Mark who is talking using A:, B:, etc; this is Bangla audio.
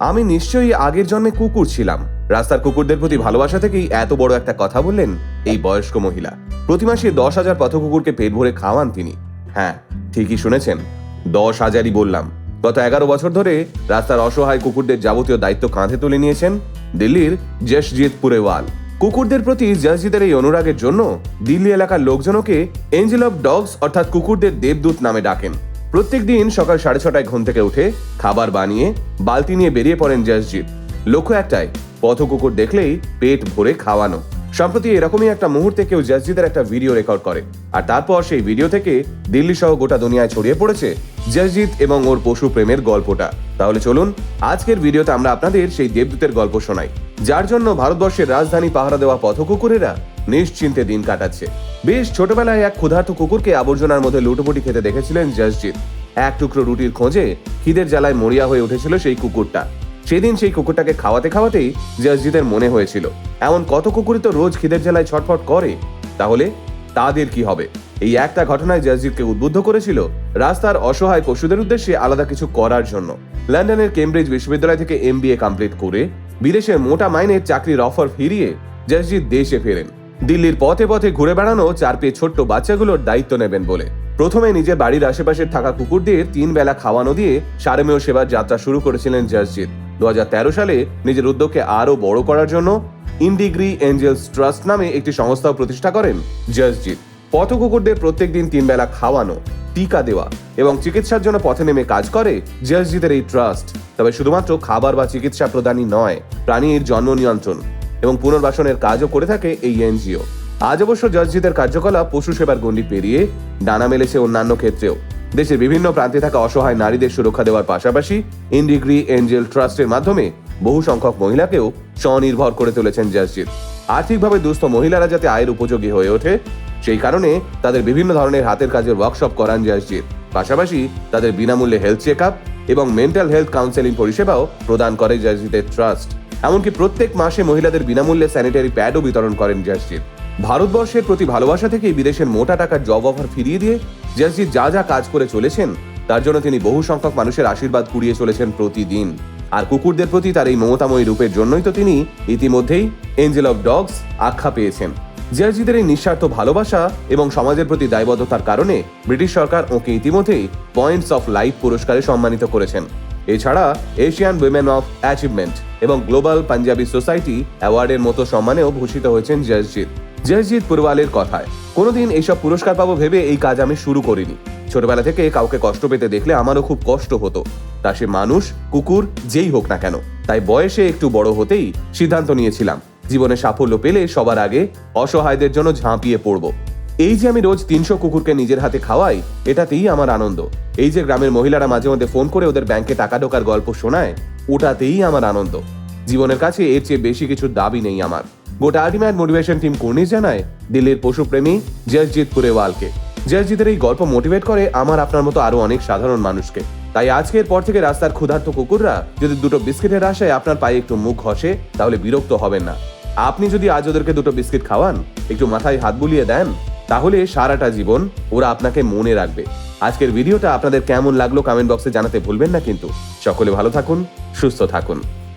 A: আমি নিশ্চয়ই আগের জন্মে কুকুর ছিলাম। রাস্তার কুকুরদের প্রতি ভালোবাসা থেকেই এত বড় একটা কথা বললেন এই বয়স্ক মহিলা। প্রতি মাসে দশ হাজার পথ কুকুরকে পেট ভরে খাওয়ান তিনি। হ্যাঁ ঠিকই শুনেছেন। দশ হাজারই বললাম। গত এগারো বছর ধরে রাস্তার অসহায় কুকুরদের যাবতীয় দায়িত্ব কাঁধে তুলে নিয়েছেন দিল্লির জশজিৎ পুরেওয়াল কুকুরদের প্রতি জসজিতের এই অনুরাগের জন্য দিল্লি এলাকার লোকজনকে এঞ্জেল অফ ডগস অর্থাৎ কুকুরদের দেবদূত নামে ডাকেন। প্রত্যেক দিন সকাল সাড়ে ছটায় ঘুম থেকে উঠে খাবার বানিয়ে বালতি নিয়ে বেরিয়ে পড়েন জয়সজিৎ। লক্ষ্য একটাই পথ কুকুর দেখলেই পেট ভরে খাওয়ানো। সম্প্রতি এরকমই একটা মুহূর্তে কেউ জসজিতের একটা ভিডিও রেকর্ড করে। আর তারপর সেই ভিডিও থেকে দিল্লি সহ গোটা দুনিয়ায় ছড়িয়ে পড়েছে জসজিৎ এবং ওর পশু প্রেমের গল্পটা। তাহলে চলুন, আজকের ভিডিওতে আমরা আপনাদের সেই দেবদূতের গল্প শোনাই, যার জন্য ভারতবর্ষের রাজধানী পাহারা দেওয়া পথকুকুরেরা নিশ্চিন্তে দিন কাটাচ্ছে। বেশ ছোটবেলায় এক ক্ষুধার্ত কুকুরকে আবর্জনার মধ্যে লুটোপুটি খেতে দেখেছিলেন জসজিৎ এক টুকরো রুটির খোঁজে খিদের জ্বালায় মরিয়া হয়ে উঠেছিল সেই কুকুরটা। সেদিন সেই কুকুরটাকে খাওয়াতে খাওয়াতেই জসজিতের মনে হয়েছিল, এমন কত কুকুরই তো রোজ খিদের জ্বালায় ছটফট করে। তাহলে তাদের কি হবে? এই একটা ঘটনায় জসজিৎকে উদ্বুদ্ধ করেছিল রাস্তার অসহায় পশুদের উদ্দেশ্যে আলাদা কিছু করার জন্য। লন্ডনের কেমব্রিজ বিশ্ববিদ্যালয় থেকে এমবিএ কমপ্লিট করে বিদেশের মোটা মাইনের চাকরির অফার ফিরিয়ে জসজিৎ দেশে ফেরেন। দিল্লির পথে পথে ঘুরে বেড়ানো চার পেয়ে ছোট্ট বাচ্চাগুলোর দায়িত্ব নেবেন বলে। প্রথমে নিজের বাড়ির আশেপাশে থাকা কুকুরদের তিন বেলা খাওয়ানো দিয়ে সারেমেয় সেবার যাত্রা শুরু করেছিলেন জসজিৎ দু সালে নিজের উদ্যোগকে আরও বড় করার জন্য ইন্ডিগ্রি এঞ্জেলস ট্রাস্ট নামে একটি সংস্থাও প্রতিষ্ঠা করেন। জসজিৎ পথ কুকুরদের প্রত্যেক দিন তিন বেলা খাওয়ানো, টিকা দেওয়া এবং চিকিৎসার জন্য পথে নেমে কাজ করে জসজিতের এই ট্রাস্ট। তবে শুধুমাত্র খাবার বা চিকিৎসা প্রদানই নয়, প্রাণীর জন্ম নিয়ন্ত্রণ এবং পুনর্বাসনের কাজও করে থাকে এই এনজিও। আজ অবশ্য জসজিতের কার্যকলাপ পশু সেবার গণ্ডি পেরিয়ে ডানা মেলেছে অন্যান্য ক্ষেত্রেও। দেশের বিভিন্ন প্রান্তে থাকা অসহায় নারীদের সুরক্ষা দেওয়ার পাশাপাশি ইন্ডিগ্রি এঞ্জেল ট্রাস্টের মাধ্যমে বহু সংখ্যক মহিলাকেও স্বনির্ভর করে তুলেছেন জসজিৎ আর্থিকভাবে দুস্থ মহিলারা যাতে আয়ের উপযোগী হয়ে ওঠে, সেই কারণে তাদের বিভিন্ন ধরনের হাতের কাজের ওয়ার্কশপ করান জসজিৎ পাশাপাশি তাদের বিনামূল্যে হেলথ চেক আপ এবং মেন্টাল হেলথ কাউন্সেলিং পরিষেবাও প্রদান করে জসজিতের ট্রাস্ট এমনকি প্রত্যেক মাসে মহিলাদের বিনামূল্যে স্যানিটারি প্যাডও বিতরণ করেন জসজিৎ ভারতবর্ষের প্রতি ভালোবাসা থেকেই বিদেশের মোটা টাকার জব অফার ফিরিয়ে দিয়ে জসজিৎ যা যা কাজ করে চলেছেন, তার জন্য তিনি বহু সংখ্যক মানুষের আশীর্বাদ কুড়িয়ে চলেছেন প্রতিদিন। আর কুকুরদের প্রতি তার এই মমতাময়ী রূপের জন্যই তো তিনি ইতিমধ্যেই এঞ্জেল অফ ডগস আখ্যা পেয়েছেন। জয়াজিদের এই নিঃস্বার্থ ভালোবাসা এবং সমাজের প্রতি দায়বদ্ধতার কারণে ব্রিটিশ সরকার ওকে ইতিমধ্যেই পয়েন্টস অফ লাইফ পুরস্কারে সম্মানিত করেছেন। এছাড়া এশিয়ান উইমেন অফ অ্যাচিভমেন্ট এবং গ্লোবাল পাঞ্জাবি সোসাইটি অ্যাওয়ার্ডের মতো সম্মানেও ভূষিত হয়েছেন জয়জিৎ জয়জিৎ পুরওয়ালের কথায়, কোনোদিন এইসব পুরস্কার পাবো ভেবে এই কাজ আমি শুরু করিনি। ছোটবেলা থেকে কাউকে কষ্ট পেতে দেখলে আমারও খুব কষ্ট হতো। তা সে মানুষ, কুকুর, যেই হোক না কেন, তাই বয়সে একটু বড় হতেই সিদ্ধান্ত নিয়েছিলাম, জীবনে সাফল্য পেলে সবার আগে অসহায়দের জন্য ঝাঁপিয়ে পড়ব। এই যে আমি রোজ তিনশো কুকুরকে নিজের হাতে খাওয়াই, এটাতেই আমার আনন্দ। এই যে গ্রামের মহিলারা মাঝে মধ্যে ফোন করে ওদের ব্যাংকে টাকা ঢোকার গল্প শোনায়, ওটাতেই আমার আনন্দ। জীবনের কাছে এর চেয়ে বেশি কিছু দাবি নেই আমার। গোটা আল্টিমেট মোটিভেশন টিম কর্নিশ জানায় দিল্লির পশুপ্রেমী জসজিৎ পুরেওয়ালকে। জসজিতের এই গল্প মোটিভেট করে আমার আপনার মতো আরও অনেক সাধারণ মানুষকে। তাই আজকের পর থেকে রাস্তার ক্ষুধার্ত কুকুররা যদি দুটো বিস্কিটের আশায় আপনার পায়ে একটু মুখ ঘষে, তাহলে বিরক্ত হবেন না। আপনি যদি আজ ওদেরকে দুটো বিস্কিট খাওয়ান, একটু মাথায় হাত বুলিয়ে দেন, তাহলে সারাটা জীবন ওরা আপনাকে মনে রাখবে। আজকের ভিডিওটা আপনাদের কেমন লাগল কমেন্ট বক্সে জানাতে ভুলবেন না কিন্তু। সকলে ভালো থাকুন, সুস্থ থাকুন।